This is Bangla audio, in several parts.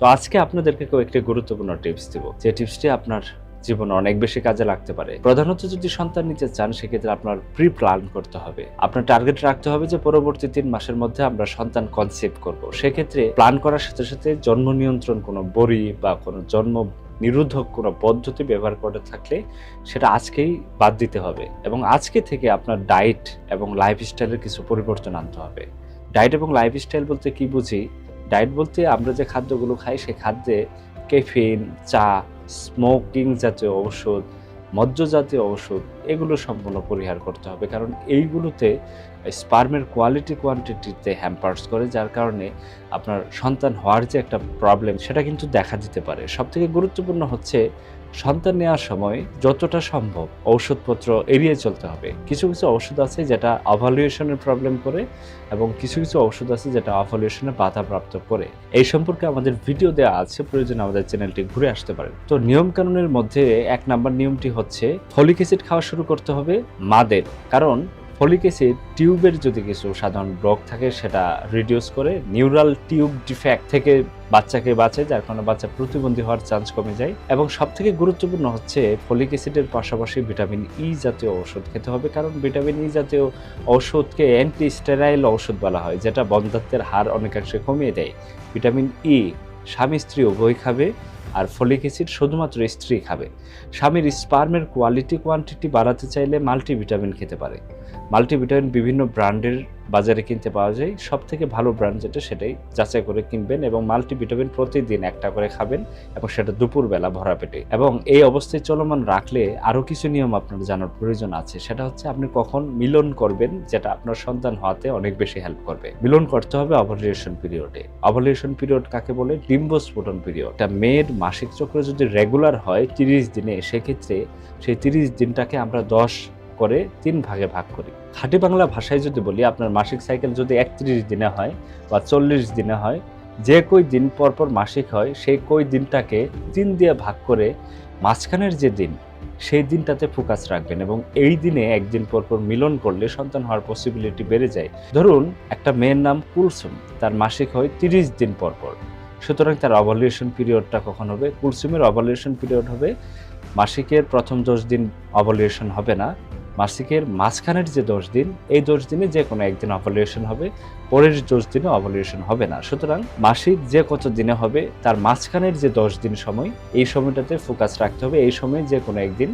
তো আজকে আপনাদেরকে একটি গুরুত্বপূর্ণ টিপস দিব। যে টিপসটি আপনার জীবনে অনেক বেশি কাজে লাগতে পারে। প্রধানত যদি সন্তান নিতে চান, সেক্ষেত্রে আপনার প্রি প্ল্যান করতে হবে। আপনার টার্গেট রাখতে হবে যে পরবর্তী তিন মাসের মধ্যে আমরা সন্তান কনসেপ্ট করব। সেক্ষেত্রে প্ল্যান করার সাথে সাথে জন্ম নিয়ন্ত্রণ কোনো বড়ি বা কোনো জন্ম নিরোধক কোনো পদ্ধতি ব্যবহার করে থাকলে সেটা আজকেই বাদ দিতে হবে এবং আজকে থেকে আপনার ডায়েট এবং লাইফস্টাইলের কিছু পরিবর্তন আনতে হবে। ডায়েট এবং লাইফস্টাইল বলতে কি বুঝি? ডায়েট বলতে আমরা যে খাদ্যগুলো খাই সেই খাদ্যে ক্যাফিন চা স্মোকিং জাতীয় ঔষধ মদ্য জাতীয় ঔষধ, এগুলো সম্পূর্ণ পরিহার করতে হবে। কারণ এইগুলোতে স্পার্মের কোয়ালিটি কোয়ান্টিটিতে হ্যাম্পার্স করে, যার কারণে আপনার সন্তান হওয়ার যে একটা প্রবলেম সেটা কিন্তু দেখা দিতে পারে। সবথেকে গুরুত্বপূর্ণ হচ্ছে সন্তান নেওয়ার সময় যতটা সম্ভব ঔষধপত্র এড়িয়ে চলতে হবে। কিছু কিছু ঔষধ আছে যেটা অভালুয়েশনের প্রবলেম করে এবং কিছু কিছু ঔষধ আছে যেটা অভালুয়েশনে বাধাপ্রাপ্ত করে। এই সম্পর্কে আমাদের ভিডিও দেওয়া আছে, প্রয়োজনে আমাদের চ্যানেলটি ঘুরে আসতে পারেন। তো নিয়ম কানুনের মধ্যে এক নাম্বার নিয়মটি হচ্ছে, ফলিক অ্যাসিড খাওয়া শুরু করতে হবে মাদের। কারণ ফলিক অ্যাসিড টিউবের যদি কিছু সাধারণ রোগ থাকে, সেটা রিডিউস করে নিউরাল টিউব ডিফেক্ট থেকে বাচ্চাকে বাঁচে যার কারণে বাচ্চা প্রতিবন্ধী হওয়ার চান্স কমে যায়। এবং সব থেকে গুরুত্বপূর্ণ হচ্ছে ফলিক অ্যাসিডের পাশাপাশি ভিটামিন ই জাতীয় ঔষধ খেতে হবে। কারণ ভিটামিন ই জাতীয় ঔষধকে অ্যান্টি স্টেরাইল ঔষধ বলা হয়, যেটা বন্ধাত্বের হার অনেকাংশে কমিয়ে দেয়। ভিটামিন ই স্বামী স্ত্রী উভয় খাবে। আর ফলিক অ্যাসিড শুধুমাত্র স্ত্রী খাবে। স্বামীর স্পার্মের কোয়ালিটি কোয়ান্টিটি বাড়াতে চাইলে মাল্টিভিটামিন খেতে পারে। মাল্টিভিটামিন বিভিন্ন ব্র্যান্ডের বাজারে কিনতে পাওয়া যায়। সব থেকে ভালো ব্র্যান্ড যেটা সেটাই যাচাই করে কিনবেন এবং মাল্টিভিটামিন প্রতিদিন একটা করে খাবেন এবং সেটা দুপুরবেলা ভরা পেটে। এবং এই অবস্থায় চলমান রাখলে আরও কিছু নিয়ম আপনার জানার প্রয়োজন আছে। সেটা হচ্ছে আপনি কখন মিলন করবেন, যেটা আপনার সন্তান হওয়াতে অনেক বেশি হেল্প করবে। মিলন করতে হবে অভালিউশন পিরিয়ডে অভালিউশন পিরিয়ড কাকে বলে? ডিম্বস্ফোটন পিরিয়ড এটা মেয়ের মাসিক চক্র যদি রেগুলার হয়, তিরিশ দিনে, সেক্ষেত্রে সেই তিরিশ দিনটাকে আমরা দশ করে তিন ভাগে ভাগ করি। খাঁটি বাংলা ভাষায় যদি বলি, আপনার মাসিক সাইকেল যদি একত্রিশ দিনে হয় বা চল্লিশ দিনে হয়, যে কই দিন পর পর মাসিক হয় সেই কই দিনটাকে তিন দিয়ে ভাগ করে মাঝখানের যে দিন, সেই দিনটাতে ফোকাস রাখবেন এবং এই দিনে একদিন পর পর মিলন করলে সন্তান হওয়ার পসিবিলিটি বেড়ে যায়। ধরুন, একটা মেয়ের নাম কুলসুম, তার মাসিক হয় তিরিশ দিন পর পর। সুতরাং তার অভালিউশন পিরিয়ডটা কখন হবে? কুলসুমের অভালিউশন পিরিয়ড হবে। মাসিকের প্রথম দশ দিন অভালিউশন হবে না। মাসিকের মাঝখানের যে দশ দিন, এই দশ দিনে যে কোনো একদিন অভালিউশন হবে, পরের দশ দিনে অভালিউশন হবে না। সুতরাং মাসিক যে কত দিনে হবে, তার মাঝখানের যে দশ দিন সময়, এই সময়টাতে ফোকাস রাখতে হবে। এই সময় যে কোনো একদিন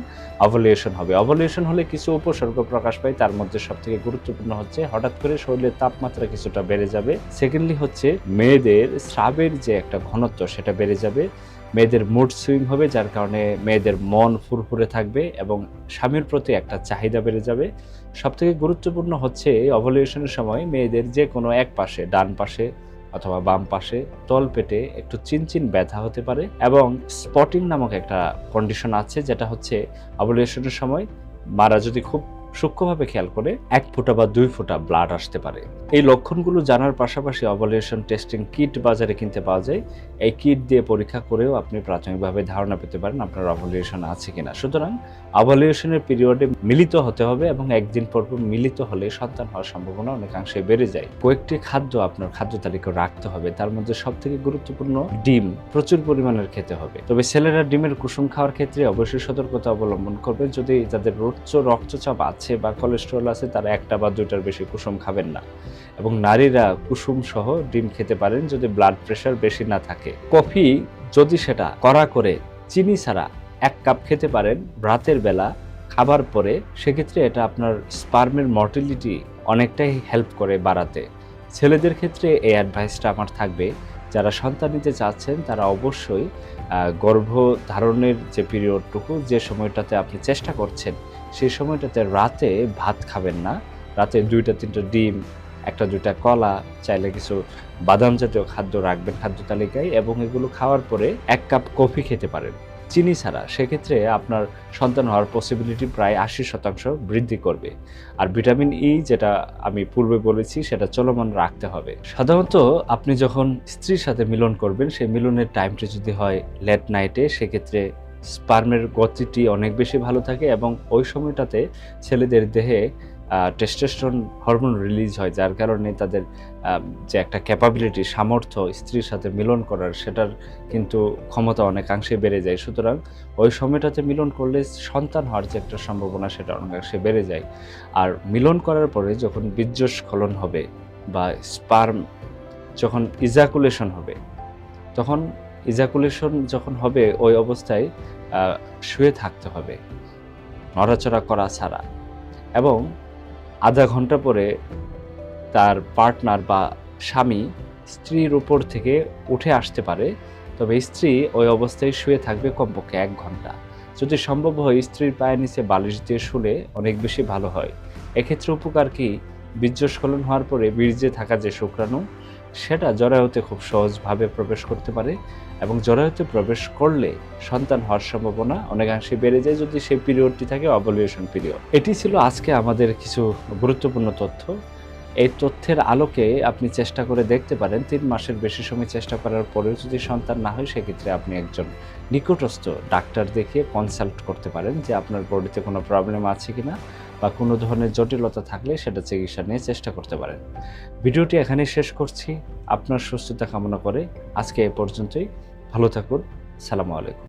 অভালিউশন হবে। অভালিউশন হলে কিছু উপসর্গ প্রকাশ পায়, তার মধ্যে সব থেকে গুরুত্বপূর্ণ হচ্ছে হঠাৎ করে শরীরের তাপমাত্রা কিছুটা বেড়ে যাবে। সেকেন্ডলি হচ্ছে মেয়েদের স্রাবের যে একটা ঘনত্ব, সেটা বেড়ে যাবে। মেয়েদের মুড সুইং হবে, যার কারণে মেয়েদের মন ফুরফুরে থাকবে এবং স্বামীর প্রতি একটা চাহিদা বেড়ে যাবে। সবথেকে গুরুত্বপূর্ণ হচ্ছে অভলিউশনের সময় মেয়েদের যে কোনো এক পাশে, ডান পাশে অথবা বাম পাশে তল পেটে একটু চিনচিন ব্যথা হতে পারে এবং স্পটিং নামক একটা কন্ডিশন আছে, যেটা হচ্ছে অভলিউশনের সময়। মারা যদি খুব সূক্ষ্মভাবে খেয়াল করে এক ফোঁটা বা দুই ফোঁটা ব্লাড আসতে পারে। এই লক্ষণগুলো জানার পাশাপাশি অভালিউশন টেস্টিং কিট বাজারে কিনতে পাওয়া যায়। এই কিট দিয়ে পরীক্ষা করেও আপনি প্রাথমিকভাবে ধারণা পেতে পারেন আপনার অভালিউশন আছে কিনা। সুতরাং অভালিউশনের পিরিয়ডে মিলিত হতে হবে এবং একদিন পর পর মিলিত হলে সন্তান হওয়ার সম্ভাবনা অনেকাংশে বেড়ে যায়। কয়েকটি খাদ্য আপনার খাদ্য তালিকা রাখতে হবে। তার মধ্যে সব থেকে গুরুত্বপূর্ণ ডিম প্রচুর পরিমাণের খেতে হবে। তবে ছেলেরা ডিমের কুসুম খাওয়ার ক্ষেত্রে অবশ্যই সতর্কতা অবলম্বন করবে যদি তাদের উচ্চ রক্তচাপ আছে বা কোলেস্ট্রল আছে, তারা একটা বা দুইটার বেশি কুসুম খাবেন না। এবং নারীরা কুসুম সহ ডিম খেতে পারেন যদি ব্লাড প্রেশার বেশি না থাকে। কফি যদি সেটা কড়া করে চিনি ছাড়া এক কাপ খেতে পারেন রাতের বেলা খাবার পরে, সেক্ষেত্রে এটা আপনার স্পার্মের মর্টিলিটি অনেকটাই হেল্প করে বাড়াতে। ছেলেদের ক্ষেত্রে এই অ্যাডভাইসটা আমার থাকবে যারা সন্তান নিতে চাচ্ছেন, তারা অবশ্যই গর্ভ গর্ভধারণের যে পিরিয়ডটুকু, যে সময়টাতে আপনি চেষ্টা করছেন, সেই সময়টাতে রাতে ভাত খাবেন না। রাতে দুইটা, তিনটা ডিম, একটা, দুইটা কলা, চাইলে কিছু বাদাম জাতীয় খাদ্য রাখবেন খাদ্য তালিকায় এবং এগুলো খাওয়ার পরে এক কাপ কফি খেতে পারেন। চিনি ছাড়া সেক্ষেত্রে আপনার সন্তান হওয়ার পসিবিলিটি প্রায় আশি শতাংশ বৃদ্ধি করবে। আর ভিটামিন ই যেটা আমি পূর্বে বলেছি, সেটা চলমান রাখতে হবে। সাধারণত আপনি যখন স্ত্রীর সাথে মিলন করবেন, সেই মিলনের টাইমটি যদি হয় লেট নাইটে সেক্ষেত্রে স্পার্মের গতিটি অনেক বেশি ভালো থাকে এবং ওই সময়টাতে ছেলেদের দেহে টেস্টোস্টেরন হরমোন রিলিজ হয়, যার কারণে তাদের যে একটা ক্যাপাবিলিটি সামর্থ্য, স্ত্রীর সাথে মিলন করার, সেটার কিন্তু ক্ষমতা অনেকাংশে বেড়ে যায়। সুতরাং ওই সময়টাতে মিলন করলে সন্তান হওয়ার যে একটা সম্ভাবনা, সেটা অনেকাংশে বেড়ে যায়। আর মিলন করার পরে যখন বীর্যস্খলন হবে বা স্পার্ম যখন ইজাকুলেশন হবে, তখন ইজাকুলেশন যখন হবে, ওই অবস্থায় শুয়ে থাকতে হবে। নড়াচড়া করা ছাড়া। এবং আধা ঘণ্টা পরে তার পার্টনার বা স্বামী স্ত্রীর উপর থেকে উঠে আসতে পারে, তবে স্ত্রী ওই অবস্থায় শুয়ে থাকবে কমপক্ষে এক ঘণ্টা। যদি সম্ভব হয় স্ত্রীর পায়ের নিচে বালিশ দিয়ে শুলে অনেক বেশি ভালো হয়। এক্ষেত্রে উপকার কি? বীর্যস্খলন হওয়ার পরে বীর্যে থাকা যে শুক্রাণু সেটা জরায়ুতে খুব সহজভাবে প্রবেশ করতে পারে এবং জরায়ুতে প্রবেশ করলে সন্তান হওয়ার সম্ভাবনা অনেকাংশে বেড়ে যায় যদি সেই পিরিয়ডটি থাকে অবলিউশন পিরিয়ড। এটি ছিল আজকে আমাদের কিছু গুরুত্বপূর্ণ তথ্য। এই তথ্যের আলোকে আপনি চেষ্টা করে দেখতে পারেন, তিন মাসের বেশি সময় চেষ্টা করার পরেও যদি সন্তান না হয়, সেক্ষেত্রে আপনি একজন নিকটস্থ ডাক্তার দেখিয়ে কনসাল্ট করতে পারেন যে আপনার বডিতে কোনো প্রবলেম আছে কিনা। বা কোনো ধরনের জটিলতা থাকলে সেটা চিকিৎসা নিয়ে চেষ্টা করতে পারেন। ভিডিওটি এখানে শেষ করছি। আপনার সুস্থতা কামনা করে আজকে এ পর্যন্তই। ভালো থাকুন। সালামু আলাইকুম।